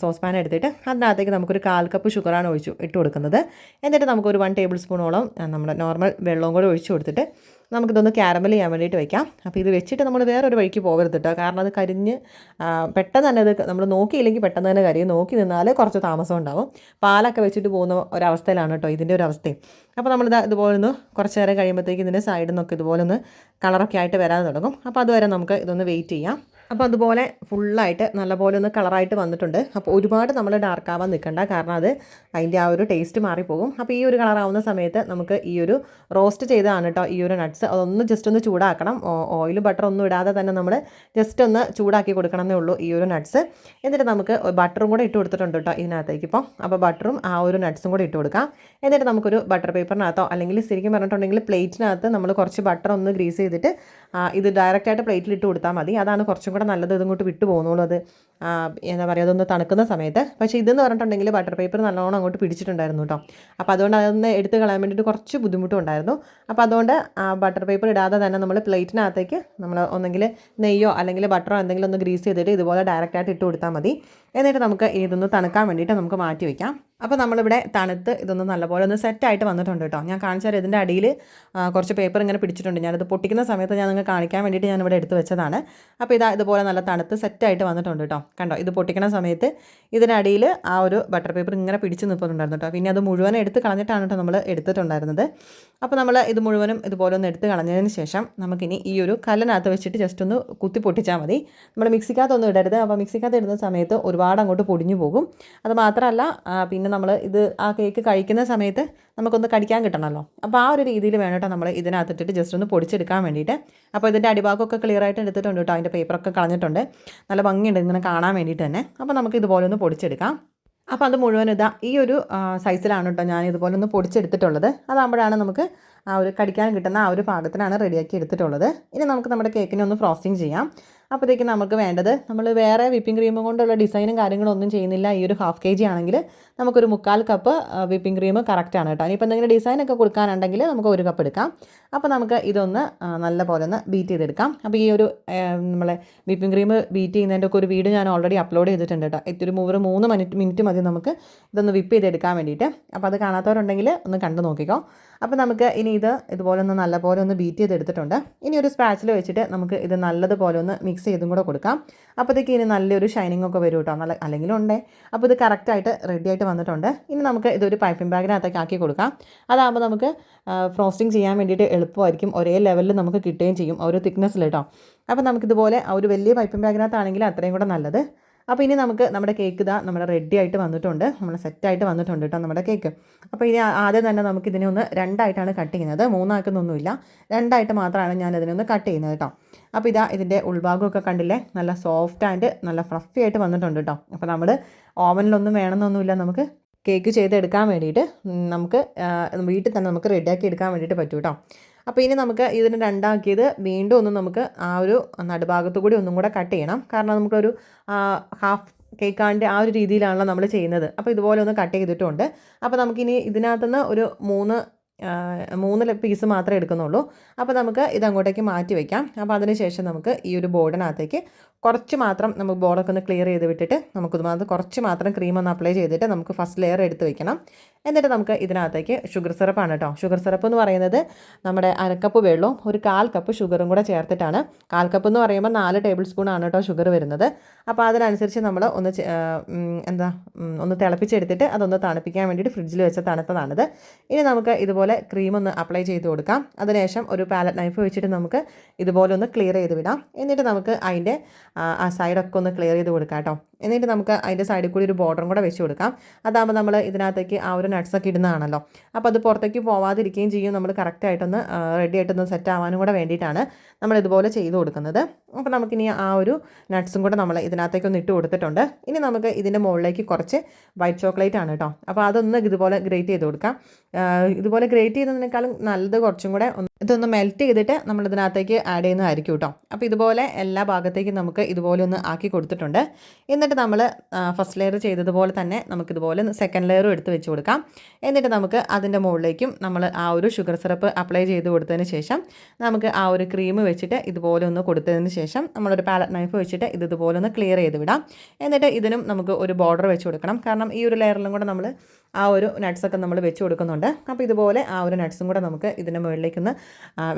സോസ് പാൻ എടുത്തിട്ട് അതിനകത്തേക്ക് നമുക്കൊരു കാൽ കപ്പ് ഷുഗറാണ് ഒഴിച്ചു ഇട്ട് കൊടുക്കുന്നത്. എന്നിട്ട് നമുക്കൊരു വൺ ടേബിൾ സ്പൂണോളം നമ്മുടെ നോർമൽ വെള്ളവും കൂടെ ഒഴിച്ചു കൊടുത്തിട്ട് നമുക്കിതൊന്ന് ക്യാരമൽ ചെയ്യാൻ വേണ്ടിയിട്ട് വയ്ക്കാം അപ്പോൾ ഇത് വെച്ചിട്ട് നമ്മൾ വേറൊരു വഴിക്ക് പോകരുത് കേട്ടോ. കാരണം അത് കരിഞ്ഞ് പെട്ടെന്ന് തന്നെ അത് നമ്മൾ നോക്കിയില്ലെങ്കിൽ പെട്ടെന്ന് തന്നെ കരിയും. നോക്കി നിന്നാൽ കുറച്ച് താമസം ഉണ്ടാവും. പാലൊക്കെ വെച്ചിട്ട് പോകുന്ന ഒരവസ്ഥയിലാണ് കേട്ടോ ഇതിന്റെ ഒരു അവസ്ഥയും. അപ്പോൾ നമ്മളിത് ഇതുപോലെ ഒന്ന് കുറച്ച് നേരം കഴിയുമ്പോഴത്തേക്ക് ഇതിന്റെ സൈഡിൽ നിന്നൊക്കെ ഇതുപോലെ ഒന്ന് കളറൊക്കെ ആയിട്ട് വരാൻ തുടങ്ങും. അപ്പോൾ അതുവരെ നമുക്ക് ഇതൊന്ന് വെയിറ്റ് ചെയ്യാം. അപ്പോൾ അതുപോലെ ഫുള്ളായിട്ട് നല്ലപോലെ ഒന്ന് കളറായിട്ട് വന്നിട്ടുണ്ട്. അപ്പോൾ ഒരുപാട് നമ്മൾ ഡാർക്ക് ആവാൻ നിൽക്കണ്ട കാരണം അത് അതിന്റെ ആ ഒരു ടേസ്റ്റ് മാറിപ്പോകും. അപ്പോൾ ഈ ഒരു കളറാവുന്ന സമയത്ത് നമുക്ക് ഈ ഒരു റോസ്റ്റ് ചെയ്തതാണ് കേട്ടോ ഈ ഒരു നട്ട്സ് അതൊന്ന് ജസ്റ്റ് ഒന്ന് ചൂടാക്കണം. ഓയിൽ ബട്ടർ ഒന്നും ഇടാതെ തന്നെ നമ്മൾ ജസ്റ്റ് ഒന്ന് ചൂടാക്കി കൊടുക്കണമെന്നേ ഉള്ളൂ ഈ ഒരു നട്ട്സ് എന്നിട്ട് നമുക്ക് ബട്ടറും കൂടെ ഇട്ട് കൊടുത്തിട്ടുണ്ട് കേട്ടോ ഇതിനകത്തേക്ക് ഇപ്പോൾ അപ്പോൾ ബട്ടറും ആ ഒരു നട്ട്സും കൂടെ ഇട്ട് കൊടുക്കാം. എന്നിട്ട് നമുക്കൊരു ബട്ടർ പേപ്പറിനകത്തോ അല്ലെങ്കിൽ ശരിക്കും പറഞ്ഞിട്ടുണ്ടെങ്കിൽ പ്ലേറ്റിനകത്ത് നമ്മൾ കുറച്ച് ബട്ടർ ഒന്ന് ഗ്രീസ് ചെയ്തിട്ട് ഇത് ഡയറക്റ്റായിട്ട് പ്ലേറ്റിൽ ഇട്ട് കൊടുത്താൽ മതി. അതാണ് കുറച്ചും കൂടെ നല്ലത് ഇതങ്ങോട്ട് വിട്ടു പോകുന്നുള്ളൂ. അത് എന്താ പറയുക അതൊന്ന് തണുക്കുന്ന സമയത്ത്. പക്ഷേ ഇതെന്ന് പറഞ്ഞിട്ടുണ്ടെങ്കിൽ ബട്ടർ പേപ്പർ നല്ലോണം അങ്ങോട്ട് പിടിച്ചിട്ടുണ്ടായിരുന്നു കേട്ടോ. അപ്പോൾ അതുകൊണ്ട് അതൊന്ന് എടുത്ത് കളയാൻ വേണ്ടിയിട്ട് കുറച്ച് ബുദ്ധിമുട്ടുണ്ടായിരുന്നു അപ്പോൾ അതുകൊണ്ട് ബട്ടർ പേപ്പർ ഇടാതെ തന്നെ നമ്മൾ പ്ലേറ്റിനകത്തേക്ക് നമ്മൾ ഒന്നെങ്കിൽ നെയ്യോ അല്ലെങ്കിൽ ബട്ടറോ എന്തെങ്കിലും ഒന്ന് ഗ്രീസ് ചെയ്തിട്ട് ഇതുപോലെ ഡയറക്റ്റായിട്ട് ഇട്ട് കൊടുത്താൽ മതി. എന്നിട്ട് നമുക്ക് ഇതൊന്ന് തണുക്കാൻ വേണ്ടിയിട്ട് നമുക്ക് മാറ്റി വയ്ക്കാം. അപ്പോൾ നമ്മളിവിടെ തണുത്ത് ഇതൊന്ന് നല്ലപോലെ ഒന്ന് സെറ്റായിട്ട് വന്നിട്ടുണ്ട് കേട്ടോ ഞാൻ കാണിച്ചാൽ ഇതിന്റെ അടിയിൽ കുറച്ച് പേപ്പർ ഇങ്ങനെ പിടിച്ചിട്ടുണ്ട്. ഞാനത് പൊട്ടിക്കുന്ന സമയത്ത് ഞാൻ നിങ്ങൾക്ക് കാണിക്കാൻ വേണ്ടിയിട്ട് ഞാൻ ഇവിടെ എടുത്ത് വെച്ചതാണ്. അപ്പോൾ ഇതാ ഇതുപോലെ നല്ല തണുത്ത് സെറ്റായിട്ട് വന്നിട്ടുണ്ട് കേട്ടോ കണ്ടോ ഇത് പൊട്ടിക്കുന്ന സമയത്ത് ഇതിനടിയിൽ ആ ഒരു ബട്ടർ പേപ്പർ ഇങ്ങനെ പിടിച്ച് നിൽക്കുന്നുണ്ടായിരുന്നു കേട്ടോ പിന്നെ അത് മുഴുവൻ എടുത്ത് കളഞ്ഞിട്ടാണ് കേട്ടോ നമ്മൾ എടുത്തിട്ടുണ്ടായിരുന്നത്. അപ്പോൾ നമ്മൾ ഇത് മുഴുവനും ഇതുപോലെ ഒന്ന് എടുത്ത് കളഞ്ഞതിന് ശേഷം നമുക്കിനി ഈ ഒരു കല്ലിനകത്ത് വെച്ചിട്ട് ജസ്റ്റ് ഒന്ന് കുത്തി പൊട്ടിച്ചാൽ മതി. നമ്മൾ മിക്സിക്കകത്തൊന്നും ഇടരുത്. അപ്പോൾ മിക്സിക്കകത്ത് ഇടുന്ന സമയത്ത് ഒരുപാട് അങ്ങോട്ട് പൊടിഞ്ഞു പോകും. അത് മാത്രമല്ല ആ, പിന്നെ നമ്മൾ ഇത് ആ കേക്ക് കഴിക്കുന്ന സമയത്ത് നമുക്കൊന്ന് കടിക്കാൻ കിട്ടണമല്ലോ അപ്പോൾ ആ ഒരു രീതിയിൽ വേണം നമ്മൾ ഇതിനകത്തിട്ടിട്ട് ജസ്റ്റ് ഒന്ന് പൊടിച്ചെടുക്കാൻ വേണ്ടിയിട്ട്. അപ്പോൾ ഇതിന്റെ അടിഭാഗമൊക്കെ ക്ലിയർ ആയിട്ട് എടുത്തിട്ടുണ്ട് കേട്ടോ. അതിന്റെ പേപ്പറൊക്കെ കളഞ്ഞിട്ടുണ്ട്. നല്ല ഭംഗിയുണ്ട് ഇങ്ങനെ കാണാൻ വേണ്ടിയിട്ട് തന്നെ. അപ്പോൾ നമുക്ക് ഇതുപോലെ ഒന്ന് പൊടിച്ചെടുക്കാം. അപ്പോൾ അത് മുഴുവൻ ഇതാ ഈ ഒരു സൈസിലാണ് കേട്ടോ ഞാൻ ഇതുപോലെ ഒന്ന് പൊടിച്ചെടുത്തിട്ടുള്ളത്. അതാകുമ്പോഴാണ് നമുക്ക് ആ ഒരു കടിക്കാൻ കിട്ടുന്ന ആ ഒരു പാകത്തിനാണ് റെഡിയാക്കി എടുത്തിട്ടുള്ളത്. ഇനി നമുക്ക് നമ്മുടെ കേക്കിനെ ഒന്ന് ഫ്രോസ്റ്റിംഗ് ചെയ്യാം. അപ്പോഴത്തേക്ക് നമുക്ക് വേണ്ടത് നമ്മൾ വേറെ വിപ്പിംഗ് ക്രീം കൊണ്ടുള്ള ഡിസൈനും കാര്യങ്ങളും ഒന്നും ചെയ്യുന്നില്ല. ഈ ഒരു ഹാഫ് കെ ജി ആണെങ്കിൽ നമുക്കൊരു മുക്കാൽ കപ്പ് വിപ്പിംഗ് ക്രീം കറക്റ്റാണ് കേട്ടോ. ഇനിയിപ്പോൾ എന്തെങ്കിലും ഡിസൈനൊക്കെ കൊടുക്കാനുണ്ടെങ്കിൽ നമുക്ക് ഒരു കപ്പ് എടുക്കാം. അപ്പോൾ നമുക്ക് ഇതൊന്ന് നല്ല പോലെ ഒന്ന് ബീറ്റ് ചെയ്തെടുക്കാം. അപ്പോൾ ഈ ഒരു നമ്മളെ വിപ്പിംഗ് ക്രീം ബീറ്റ് ചെയ്യുന്നതിന്റെ ഒക്കെ ഒരു വീഡിയോ ഞാൻ ഓൾറെഡി അപ്ലോഡ് ചെയ്തിട്ടുണ്ട് കേട്ടോ. ഇത്തിരി ഒരു മൂന്ന് മിനിറ്റ് മിനിറ്റ് മതി നമുക്ക് ഇതൊന്ന് വിപ്പ് ചെയ്തെടുക്കാൻ വേണ്ടിയിട്ട്. അപ്പോൾ അത് കാണാത്തവരുണ്ടെങ്കിൽ ഒന്ന് കണ്ടു നോക്കിക്കോ. അപ്പോൾ നമുക്ക് ഇനി ഇത് ഇതുപോലെ ഒന്ന് നല്ലപോലെ ഒന്ന് ബീറ്റ് ചെയ്തെടുത്തിട്ടുണ്ട്. ഇനി ഒരു സ്പാച്ചിൽ വെച്ചിട്ട് നമുക്ക് ഇത് നല്ലതുപോലെ ഒന്ന് മിക്സ് ചെയ്തും കൂടെ കൊടുക്കാം. അപ്പോഴത്തേക്ക് ഇനി നല്ലൊരു ഷൈനിങ് ഒക്കെ വരും കേട്ടോ. നല്ല അല്ലെങ്കിലും ഉണ്ടേ. അപ്പോൾ ഇത് കറക്റ്റായിട്ട് റെഡി ആയിട്ട് വന്നിട്ടുണ്ട്. ഇനി നമുക്ക് ഇതൊരു പൈപ്പിംഗ് ബാഗിനകത്തേക്ക് ആക്കി കൊടുക്കാം. അതാകുമ്പോൾ നമുക്ക് ഫ്രോസ്റ്റിംഗ് ചെയ്യാൻ വേണ്ടിയിട്ട് എളുപ്പമായിരിക്കും. ഒരേ ലെവലിൽ നമുക്ക് കിട്ടുകയും ചെയ്യും. ഓരോ തിക്നെസ്സിൽ കേട്ടോ. അപ്പോൾ നമുക്കിതുപോലെ ഒരു വലിയ പൈപ്പിംഗ് ബാഗിനകത്താണെങ്കിൽ അത്രയും കൂടെ നല്ലത്. അപ്പോൾ ഇനി നമുക്ക് നമ്മുടെ കേക്ക് ഇതാ നമ്മുടെ റെഡി ആയിട്ട് വന്നിട്ടുണ്ട്. നമ്മൾ സെറ്റായിട്ട് വന്നിട്ടുണ്ട് കേട്ടോ നമ്മുടെ കേക്ക് അപ്പോൾ ഇനി ആദ്യം തന്നെ നമുക്ക് ഇതിനെ ഒന്ന് രണ്ടായിട്ടാണ് കട്ട് ചെയ്യുന്നത്. മൂന്നാക്കുന്നൊന്നുമില്ല. രണ്ടായിട്ട് മാത്രമാണ് ഞാൻ ഇതിനൊന്ന് കട്ട് ചെയ്യുന്നത് കേട്ടോ അപ്പോൾ ഇതാ ഇതിന്റെ ഉൾഭാഗമൊക്കെ കണ്ടില്ലേ? നല്ല സോഫ്റ്റ് ആൻഡ് നല്ല ഫ്ലഫി ആയിട്ട് വന്നിട്ടുണ്ട് കേട്ടോ അപ്പോൾ നമ്മൾ ഓവനിലൊന്നും വേണമെന്നൊന്നുമില്ല. നമുക്ക് കേക്ക് ചെയ്തെടുക്കാൻ വേണ്ടിയിട്ട് നമുക്ക് വീട്ടിൽ തന്നെ നമുക്ക് റെഡിയാക്കി എടുക്കാൻ വേണ്ടിയിട്ട് പറ്റും കേട്ടോ അപ്പോൾ ഇനി നമുക്ക് ഇതിന് രണ്ടാക്കിയത് വീണ്ടും ഒന്ന് നമുക്ക് ആ ഒരു നടുഭാഗത്തു കൂടി ഒന്നും കൂടെ കട്ട് ചെയ്യണം. കാരണം നമുക്കൊരു ഹാഫ് കേക്കാണ്ട് ആ ഒരു രീതിയിലാണല്ലോ നമ്മൾ ചെയ്യുന്നത്. അപ്പോൾ ഇതുപോലെ ഒന്ന് കട്ട് ചെയ്തിട്ടുണ്ട്. അപ്പോൾ നമുക്കിനി ഇതിനകത്തുനിന്ന് ഒരു മൂന്ന് മൂന്ന് പീസ് മാത്രമേ എടുക്കുന്നുള്ളൂ. അപ്പോൾ നമുക്ക് ഇതങ്ങോട്ടേക്ക് മാറ്റി വയ്ക്കാം അപ്പോൾ അതിന് ശേഷം നമുക്ക് ഈ ഒരു ബോർഡിനകത്തേക്ക് കുറച്ച് മാത്രം നമുക്ക് ബോർഡൊക്കെ ഒന്ന് ക്ലിയർ ചെയ്ത് വിട്ടിട്ട് നമുക്ക് ഇതുമാത്രം കുറച്ച് മാത്രം ക്രീം ഒന്ന് അപ്ലൈ ചെയ്തിട്ട് നമുക്ക് ഫസ്റ്റ് ലെയർ എടുത്ത് വെക്കണം. എന്നിട്ട് നമുക്ക് ഇതിനകത്തേക്ക് ഷുഗർ സിറപ്പാണ് കേട്ടോ ഷുഗർ സിറപ്പ് എന്ന് പറയുന്നത് നമ്മുടെ അരക്കപ്പ് വെള്ളവും ഒരു കാൽ കപ്പ് ഷുഗറും കൂടെ ചേർത്തിട്ടാണ്. കാൽ കപ്പ് എന്ന് പറയുമ്പോൾ നാല് ടേബിൾ സ്പൂൺ ആണ് കേട്ടോ ഷുഗർ വരുന്നത്. അപ്പോൾ അതിനനുസരിച്ച് നമ്മൾ ഒന്ന് എന്താ ഒന്ന് തിളപ്പിച്ചെടുത്തിട്ട് അതൊന്ന് തണുപ്പിക്കാൻ വേണ്ടിയിട്ട് ഫ്രിഡ്ജിൽ വെച്ച തണുത്തതാണിത്. ഇനി നമുക്ക് ഇതുപോലെ ക്രീം ഒന്ന് അപ്ലൈ ചെയ്ത് കൊടുക്കാം. അതിനുശേഷം ഒരു പാലറ്റ് നൈഫ് വെച്ചിട്ട് നമുക്ക് ഇതുപോലെ ഒന്ന് ക്ലിയർ ചെയ്ത് വിടാം. എന്നിട്ട് നമുക്ക് അതിന്റെ ആ, സൈഡൊക്കെ ഒന്ന് ക്ലിയർ ചെയ്ത് കൊടുക്കാം കേട്ടോ എന്നിട്ട് നമുക്ക് അതിന്റെ സൈഡിൽ കൂടി ഒരു ബോർഡറും കൂടെ വെച്ച് കൊടുക്കാം. അതാകുമ്പോൾ നമ്മൾ ഇതിനകത്തേക്ക് ആ ഒരു നട്ട്സൊക്കെ ഇടുന്നതാണല്ലോ. അപ്പോൾ അത് പുറത്തേക്ക് പോവാതിരിക്കുകയും ചെയ്യും. നമ്മൾ കറക്റ്റായിട്ടൊന്ന് റെഡി ആയിട്ടൊന്ന് സെറ്റ് ആവാനും കൂടെ വേണ്ടിയിട്ടാണ് നമ്മൾ ഇതുപോലെ ചെയ്ത് കൊടുക്കുന്നത്. അപ്പോൾ നമുക്കിനി ആ ഒരു നട്ട്സും കൂടെ നമ്മൾ ഇതിനകത്തേക്ക് ഒന്ന് ഇട്ട് കൊടുത്തിട്ടുണ്ട്. ഇനി നമുക്ക് ഇതിന്റെ മുകളിലേക്ക് കുറച്ച് വൈറ്റ് ചോക്ലേറ്റ് ആണ് കേട്ടോ അപ്പോൾ അതൊന്ന് ഇതുപോലെ ഗ്രേറ്റ് ചെയ്ത് കൊടുക്കാം. ഇതുപോലെ ഗ്രേറ്റ് ചെയ്യുന്നതിനേക്കാളും നല്ലത് കുറച്ചും കൂടെ ഇതൊന്ന് മെൽറ്റ് ചെയ്തിട്ട് നമ്മൾ ഇതിനകത്തേക്ക് ആഡ് ചെയ്യുന്നതായിരിക്കും കേട്ടോ അപ്പോൾ ഇതുപോലെ എല്ലാ ഭാഗത്തേക്കും നമുക്ക് ഇതുപോലെ ഒന്ന് ആക്കി കൊടുത്തിട്ടുണ്ട്. എന്നിട്ട് നമ്മൾ ഫസ്റ്റ് ലെയർ ചെയ്തതുപോലെ തന്നെ നമുക്കിതുപോലെ സെക്കൻഡ് ലെയറും എടുത്ത് വെച്ച് കൊടുക്കാം. എന്നിട്ട് നമുക്ക് അതിന്റെ മുകളിലേക്കും നമ്മൾ ആ ഒരു ഷുഗർ സിറപ്പ് അപ്ലൈ ചെയ്ത് കൊടുത്തതിന് ശേഷം നമുക്ക് ആ ഒരു ക്രീം വെച്ചിട്ട് ഇതുപോലെ ഒന്ന് കൊടുത്തതിന് ശേഷം നമ്മളൊരു പാലറ്റ് നൈഫ് വെച്ചിട്ട് ഇത് ഇതുപോലെ ഒന്ന് ക്ലിയർ ചെയ്ത് വിടാം. എന്നിട്ട് ഇതിനും നമുക്ക് ഒരു ബോർഡർ വെച്ച് കൊടുക്കണം. കാരണം ഈ ഒരു ലെയറിലും കൂടെ നമ്മൾ ആ ഒരു നട്ട്സൊക്കെ നമ്മൾ വെച്ച് കൊടുക്കുന്നുണ്ട്. അപ്പോൾ ഇതുപോലെ ആ ഒരു നട്ട്സും കൂടെ നമുക്ക് ഇതിന്റെ മുകളിലേക്കൊന്ന്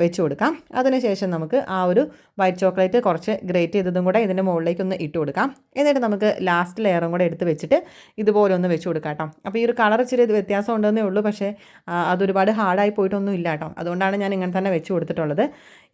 വെച്ച് കൊടുക്കാം. അതിനുശേഷം നമുക്ക് ആ ഒരു വൈറ്റ് ചോക്ലേറ്റ് കുറച്ച് ഗ്രേറ്റ് ചെയ്തതും കൂടെ ഇതിന്റെ മുകളിലേക്കൊന്ന് ഇട്ട് കൊടുക്കാം. എന്നിട്ട് നമുക്ക് ലാസ്റ്റ് ലെയറും കൂടെ എടുത്ത് വെച്ചിട്ട് ഇതുപോലെ ഒന്ന് വെച്ച് കൊടുക്കാം കേട്ടോ അപ്പോൾ ഈ ഒരു കളർ ഇച്ചിരി വ്യത്യാസം ഉണ്ടെന്നേ ഉള്ളൂ. പക്ഷേ അതൊരുപാട് ഹാർഡായി പോയിട്ടൊന്നും ഇല്ല കേട്ടോ അതുകൊണ്ടാണ് ഞാൻ ഇങ്ങനെ തന്നെ വെച്ച് കൊടുത്തിട്ടുള്ളത്.